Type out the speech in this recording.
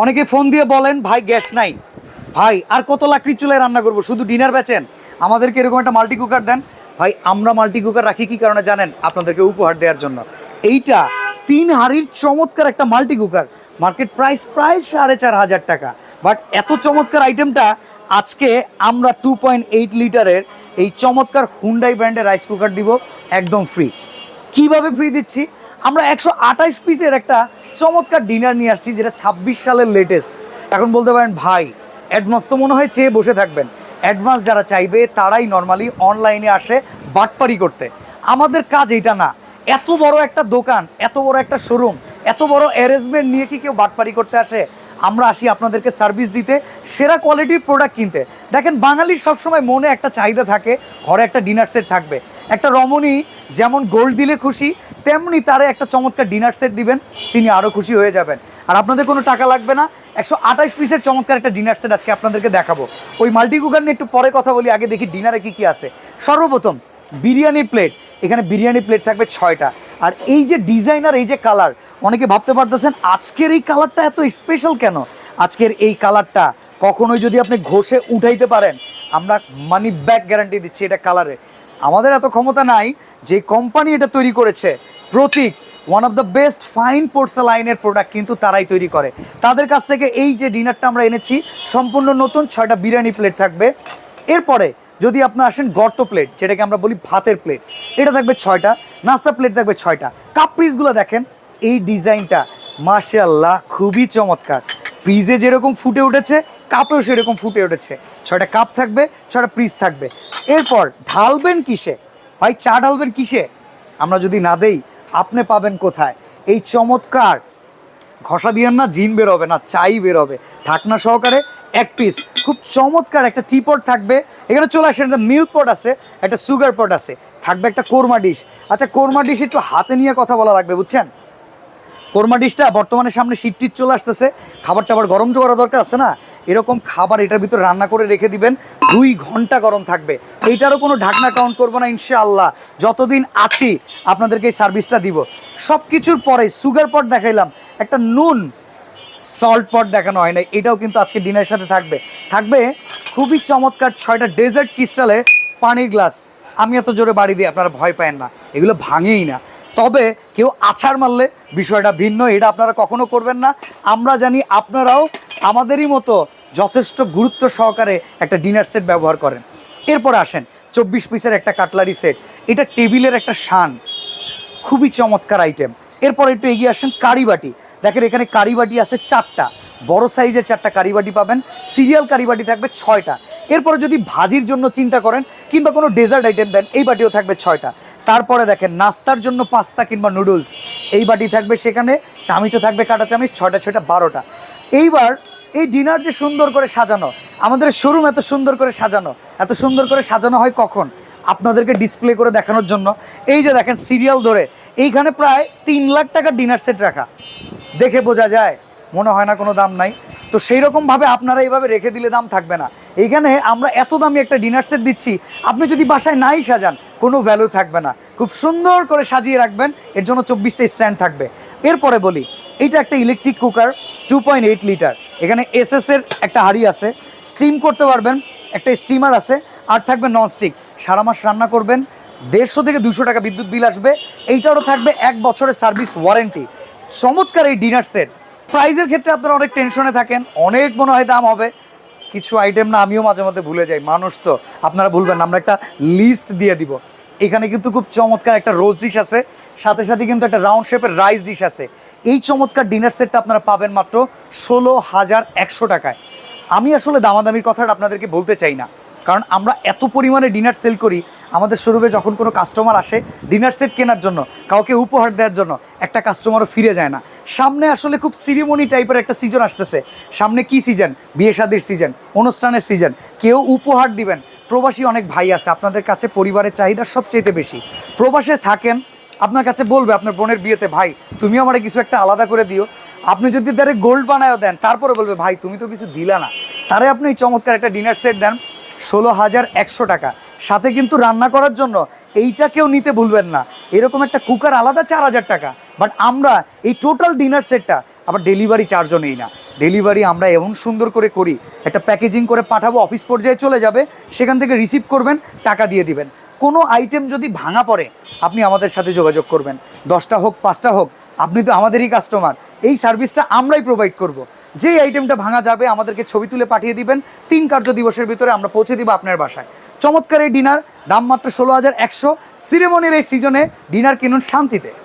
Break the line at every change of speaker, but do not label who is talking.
অনেকে ফোন দিয়ে বলেন, ভাই, গ্যাস নাই। ভাই, আর কত লাকড়ির চুলায় রান্না করব? শুধু ডিনার বেচেন। আমাদেরকে এরকম একটা মাল্টি কুকার দেন। ভাই, আমরা মাল্টি কুকার রাখি কি কারণে জানেন? আপনাদেরকে উপহার দেওয়ার জন্য। এইটা তিন হাড়ির চমৎকার একটা মাল্টি কুকার। মার্কেট প্রাইস প্রায় সাড়ে চার হাজার টাকা। বাট এত চমৎকার আইটেমটা আজকে আমরা টু পয়েন্ট এইট লিটারের এই চমৎকার হুন্ডাই ব্র্যান্ডের রাইস কুকার দিব একদম ফ্রি কীভাবে ফ্রি দিচ্ছি? আমরা একশো আঠাইশ পিসের একটা চমৎকার ডিনার নিয়ে আসছি, যেটা ছাব্বিশ সালের লেটেস্ট এখন বলতে পারেন, ভাই অ্যাডভান্স তো মনে হয় চেয়ে বসে থাকবেন। অ্যাডভান্স যারা চাইবে, তারাই নর্মালি অনলাইনে আসে বাটপারি করতে। আমাদের কাজ এটা না, এত বড় একটা দোকান, এত বড় একটা শোরুম এত বড় অ্যারেঞ্জমেন্ট নিয়ে কি কেউ বাটপারি করতে আসে? আমরা আসি আপনাদেরকে সার্ভিস দিতে, সেরা কোয়ালিটির প্রোডাক্ট কিনতে। দেখেন, বাঙালির সবসময় মনে একটা চাহিদা থাকে, ঘরে একটা ডিনার সেট থাকবে। একটা রমণী যেমন গোল্ড দিলে খুশি তেমনি তারে একটা চমৎকার ডিনার সেট দিবেন, তিনি আরও খুশি হয়ে যাবেন। আর আপনাদের কোনো টাকা লাগবে না, একশো আঠাশ পিসের চমৎকার একটা ডিনার সেট আজকে আপনাদেরকে দেখাবো। ওই মাল্টি কুকার নিয়ে একটু পরে কথা বলি, আগে দেখি ডিনারে কি কি আছে। সর্বপ্রথম, বিরিয়ানি প্লেট এখানে বিরিয়ানি প্লেট থাকবে ছয়টা। আর এই যে ডিজাইনার এই যে কালার অনেকে ভাবতে পারতেছেন, আজকের এই কালারটা এত স্পেশাল কেন? আজকের এই কালারটা কখনোই যদি আপনি ঘষে উঠাইতে পারেন, আমরা মানি ব্যাক গ্যারান্টি দিচ্ছি এটা কালারে আমাদের এত ক্ষমতা নাই যে কোম্পানি এটা তৈরি করেছে। Prateek one of the best fine পোর্সেলাইনের product কিন্তু তারাই তৈরি করে। তাদের কাছ থেকে এই যে ডিনারটা আমরা এনেছি, সম্পূর্ণ নতুন ছয়টা বিরিয়ানি প্লেট থাকবে। এরপরে যদি আপনার আসেন গর্ত প্লেট যেটাকে আমরা বলি ভাতের প্লেট এটা থাকবে ছয়টা, নাস্তা প্লেট থাকবে ছয়টা। কাপ পিসগুলো দেখেন, এই ডিজাইনটা মার্শাল্লাহ খুবই চমৎকার। ফ্রিজে যেরকম ফুটে উঠেছে কাপেও সেরকম ফুটে উঠেছে। ছয়টা কাপ থাকবে, ছয়টা পিস থাকবে। এরপর ঢালবেন কিসে? ভাই, চা ঢালবেন কিসে? আমরা যদি না দেই আপনি পাবেন কোথায়? এই চমৎকার। ঘষা দিয়েন না, জিন বেরোবে না, চাই বেরোবে। ঢাকনা সহকারে এক পিস খুব চমৎকার একটা টিপট থাকবে। এখানে চলে আসেন, একটা মিল্ক পট আছে, একটা সুগার পট আছে। থাকবে একটা কোরমা ডিশ আচ্ছা কোরমা ডিশ একটু হাতে নিয়ে কথা বলা লাগবে, বুঝছেন? কোরমা ডিশটা বর্তমানে সামনে শীত চলে আসতেছে। খাবার টাবার গরম করা দরকার আছে না? এরকম খাবার এটার ভিতরে রান্না করে রেখে দিবেন, দুই ঘণ্টা গরম থাকবে। এইটারও কোনো ঢাকনা কাউন্ট করব না, ইনশাআল্লাহ। যতদিন আছি, আপনাদেরকে এই সার্ভিসটা দিব। সব কিছুর পরে সুগার পট দেখাইলাম, একটা নুন সল্ট পট দেখানো হয় না এটাও কিন্তু আজকে ডিনারের সাথে থাকবে। থাকবে খুবই চমৎকার ছয়টা ডেজার্ট ক্রিস্টালের পানির গ্লাস আমি এত জোরে বাড়ি দিই, আপনারা ভয় পায় না। এগুলো ভাঙেই না। তবে কেউ আছাড় মারলে বিষয়টা ভিন্ন, এটা আপনারা কখনো করবেন না। আমরা জানি আপনারাও আমাদেরই মতো যথেষ্ট গুরুত্ব সহকারে একটা ডিনার সেট ব্যবহার করেন। এরপর আসেন, চব্বিশ পিসের একটা কাটলারি সেট এটা টেবিলের একটা শান, খুবই চমৎকার আইটেম এরপর একটু এগিয়ে আসেন কারিবাটি দেখেন, এখানে কারিবাটি আছে চারটা। বড় সাইজের চারটা কারিবাটি পাবেন। সিরিয়াল কারিবাটি থাকবে ছয়টা। এরপরে যদি ভাজির জন্য চিন্তা করেন, কিংবা কোনো ডেজার্ট আইটেম দেন, এই বাটিও থাকবে ছয়টা। তারপরে দেখেন, নাস্তার জন্য পাস্তা কিংবা নুডলস এই বাটি থাকবে সেখানে, চামিচও থাকবে কাটা চামিচ, ছয়টা ছয়টা, বারোটা। এইবার এই ডিনার যে সুন্দর করে সাজানো, আমাদের শোরুম এত সুন্দর করে সাজানো, এত সুন্দর করে সাজানো হয় কখন? আপনাদেরকে ডিসপ্লে করে দেখানোর জন্য। এই যে দেখেন, সিরিয়াল ধরে, এইখানে প্রায় তিন লাখ টাকার ডিনার সেট রাখা। দেখে বোঝা যায়, মনে হয় না কোনো দাম নাই। তো সেই রকমভাবে আপনারা এইভাবে রেখে দিলে দাম থাকবে না। এইখানে আমরা এত দামি একটা ডিনার সেট দিচ্ছি। আপনি যদি বাসায় নাই সাজান, কোনো ভ্যালু থাকবে না। খুব সুন্দর করে সাজিয়ে রাখবেন, এর জন্য চব্বিশটা স্ট্যান্ড থাকবে। এরপরে বলি, এটা একটা electric cooker two point eight litre এখানে এসএস এর একটা হাঁড়ি আছে। স্টিম করতে পারবেন, একটা স্টিমার আছে, আর থাকবে ননস্টিক সারা মাস রান্না করবেন, দেড়শো থেকে দুশো টাকা বিদ্যুৎ বিল আসবে। এইটারও থাকবে এক বছরের সার্ভিস ওয়ারেন্টি চমৎকার এই ডিনার সেট প্রাইজের ক্ষেত্রে আপনারা অনেক টেনশনে থাকেন, অনেক মনে হয় দাম হবে। কিছু আইটেম না, আমিও মাঝে মধ্যে ভুলে যাই। মানুষ তো, আপনারা ভুলবেন আমরা একটা লিস্ট দিয়ে দিব। এখানে কিন্তু খুব চমৎকার একটা রোজ ডিশ আছে, সাথে সাথে কিন্তু একটা রাউন্ড শেপের রাইস ডিশ আছে। এই চমৎকার ডিনার সেটটা আপনারা পাবেন মাত্র ষোলো হাজার একশো টাকায়। আমি আসলে দামাদামির কথাটা আপনাদেরকে বলতে চাই না। কারণ আমরা এত পরিমাণে ডিনার সেল করি, আমাদের শোরুমে যখন কোনো কাস্টমার আসে ডিনার সেট কেনার জন্য, কাউকে উপহার দেওয়ার জন্য, একটা কাস্টমারও ফিরে যায় না। সামনে আসলে খুব সিরিমনি টাইপের একটা সিজন আসতেছে। সামনে কি সিজন বিয়ে শাদির সিজন অনুষ্ঠানের সিজন কেউ উপহার দিবেন। প্রবাসী অনেক ভাই আছে, আপনাদের কাছে পরিবারের চাহিদা সবচেয়ে বেশি। প্রবাসে থাকেন, আপনার কাছে বলবে, আপনার বোনের বিয়েতে, ভাই, তুমি আমার কিছু একটা আলাদা করে দিও। আপনি যদি তারে গোল্ড বানায়ও দেন, তারপরে বলবে, ভাই, তুমি তো কিছু দিলা না। তারে আপনি চমৎকার একটা ডিনার সেট দেন। ষোলো হাজার একশো টাকা। সাথে কিন্তু রান্না করার জন্য এইটা কেউ নিতে ভুলবেন না। এরকম একটা কুকার আলাদা চার হাজার টাকা। বাট আমরা এই টোটাল ডিনার সেটটা আবার ডেলিভারি চার্জও নেই না। ডেলিভারি আমরা এমন সুন্দর করে করি, একটা প্যাকেজিং করে পাঠাবো, অফিস পর্যায়ে চলে যাবে, সেখান থেকে রিসিভ করবেন, টাকা দিয়ে দিবেন। কোনো আইটেম যদি ভাঙা পড়ে, আপনি আমাদের সাথে যোগাযোগ করবেন। দশটা হোক, পাঁচটা হোক, আপনি তো আমাদেরই কাস্টমার। এই সার্ভিসটা আমরাই প্রোভাইড করব। যেই আইটেমটা ভাঙা যাবে, আমাদেরকে ছবি তুলে পাঠিয়ে দিবেন। তিন কার্য দিবসের ভিতরে আমরা পৌঁছে দিব আপনার বাসায়। চমৎকার এই ডিনার, দাম মাত্র ষোলো হাজার একশো। সিরেমনির এই সিজনে ডিনার কিনুন শান্তিতে।